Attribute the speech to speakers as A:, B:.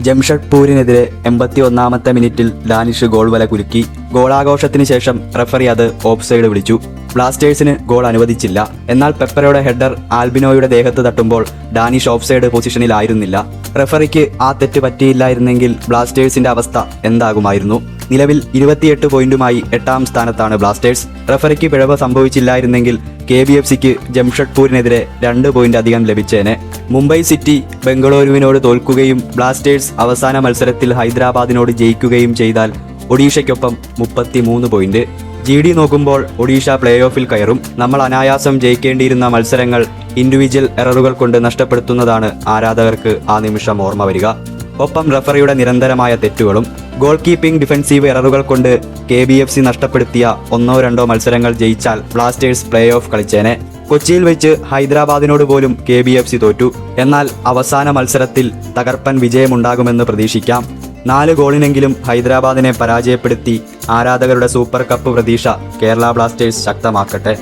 A: ജംഷഡ്പൂരിനെതിരെ എൺപത്തി ഒന്നാമത്തെ മിനിറ്റിൽ ഡാനിഷ് ഗോൾ വല കുലുക്കി. ഗോളാഘോഷത്തിന് ശേഷം റഫറി അത് ഓഫ്സൈഡ് വിളിച്ചു. ബ്ലാസ്റ്റേഴ്സിന് ഗോൾ അനുവദിച്ചില്ല. എന്നാൽ പെപ്പറയുടെ ഹെഡർ ആൽബിനോയുടെ ദേഹത്ത് തട്ടുമ്പോൾ ഡാനിഷ് ഓഫ്സൈഡ് പൊസിഷനിലായിരുന്നില്ല. റഫറിക്ക് ആ തെറ്റ് പറ്റിയില്ലായിരുന്നെങ്കിൽ ബ്ലാസ്റ്റേഴ്സിന്റെ അവസ്ഥ എന്താകുമായിരുന്നു? നിലവിൽ ഇരുപത്തിയെട്ട് പോയിന്റുമായി എട്ടാം സ്ഥാനത്താണ് ബ്ലാസ്റ്റേഴ്സ്. റഫറിക്ക് പിഴവ് സംഭവിച്ചില്ലായിരുന്നെങ്കിൽ കെ ബി എഫ് സിക്ക് ജംഷഡ്പൂരിനെതിരെ രണ്ട് പോയിന്റ് അധികം ലഭിച്ചേനെ മുംബൈ സിറ്റി ബംഗളൂരുവിനോട് തോൽക്കുകയും ബ്ലാസ്റ്റേഴ്സ് അവസാന മത്സരത്തിൽ ഹൈദരാബാദിനോട് ജയിക്കുകയും ചെയ്താൽ ഒഡീഷയ്ക്കൊപ്പം മുപ്പത്തിമൂന്ന് പോയിന്റ് ജി ഡി നോക്കുമ്പോൾ ഒഡീഷ പ്ലേ ഓഫിൽ കയറും. നമ്മൾ അനായാസം ജയിക്കേണ്ടിയിരുന്ന മത്സരങ്ങൾ ഇൻഡിവിജ്വൽ എററുകൾ കൊണ്ട് നഷ്ടപ്പെടുത്തുന്നതാണ് ആരാധകർക്ക് ആ നിമിഷം ഓർമ്മ വരിക. ഒപ്പം റഫറിയുടെ നിരന്തരമായ തെറ്റുകളും ഗോൾ കീപ്പിംഗ് ഡിഫൻസീവ് എററുകൾ കൊണ്ട് കെ ബി എഫ് സി നഷ്ടപ്പെടുത്തിയ ഒന്നോ രണ്ടോ മത്സരങ്ങൾ ജയിച്ചാൽ ബ്ലാസ്റ്റേഴ്സ് പ്ലേ ഓഫ് കളിച്ചേനെ. കൊച്ചിയിൽ വെച്ച് ഹൈദരാബാദിനോട് പോലും കെ ബി എഫ് സി തോറ്റു. എന്നാൽ അവസാന മത്സരത്തിൽ തകർപ്പൻ വിജയമുണ്ടാകുമെന്ന് പ്രതീക്ഷിക്കാം. നാല് ഗോളിനെങ്കിലും ഹൈദരാബാദിനെ പരാജയപ്പെടുത്തി ആരാധകരുടെ സൂപ്പർ കപ്പ് പ്രതീക്ഷ കേരള ബ്ലാസ്റ്റേഴ്സ് ശക്തമാക്കട്ടെ.